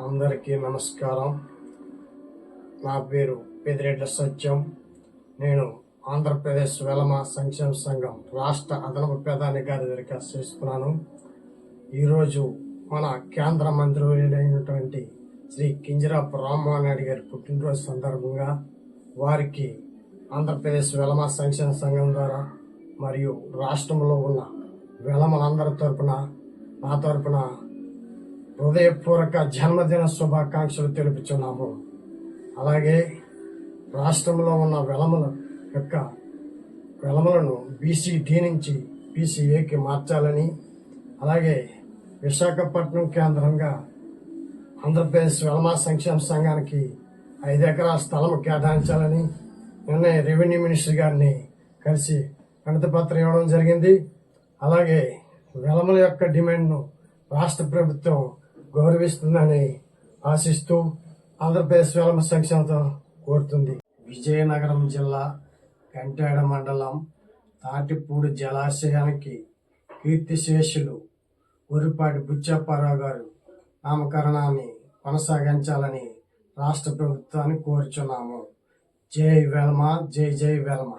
అందరికీ నమస్కారం. నా పేరు పెదిరెడ్ల సత్యం. నేను ఆంధ్రప్రదేశ్ వెలమ సంక్షేమ సంఘం రాష్ట్ర అదనపు ప్రధాని గారి దరఖాస్తు చేసుకున్నాను ఈరోజు మన కేంద్ర మంత్రులైనటువంటి శ్రీ కింజరాపు రామ్మోహన్ రెడ్డి గారి పుట్టినరోజు సందర్భంగా వారికి ఆంధ్రప్రదేశ్ వెలమ సంక్షేమ సంఘం ద్వారా మరియు రాష్ట్రంలో ఉన్న వెలమలందరి తరపున నా తరపున హృదయపూర్వక జన్మదిన శుభాకాంక్షలు తెలుపుచున్నాము. అలాగే రాష్ట్రంలో ఉన్న వెలమల యొక్క వెలమలను బీసీడీ నుంచి బీసీఏకి మార్చాలని అలాగే విశాఖపట్నం కేంద్రంగా ఆంధ్రప్రదేశ్ వెలమా సంక్షేమ సంఘానికి ఐదు ఎకరాల స్థలం కేటాయించాలని నిన్న రెవెన్యూ మినిస్టర్ గారిని కలిసి వినతి పత్రం ఇవ్వడం జరిగింది. అలాగే వెలమల యొక్క డిమాండ్ను రాష్ట్ర ప్రభుత్వం గౌరవిస్తుందని ఆశిస్తూ ఆంధ్రప్రదేశ్ వెలమ సంక్షేమం కోరుతుంది. విజయనగరం జిల్లా కంటేడ మండలం తాటిపూడి జలాశయానికి కీర్తిశేషులు ఉరిపాటి బుచ్చప్పారావు గారు నామకరణాన్ని కొనసాగించాలని రాష్ట్ర ప్రభుత్వాన్ని కోరుచున్నాము. జై వెల్మ జై జై వెల్మ.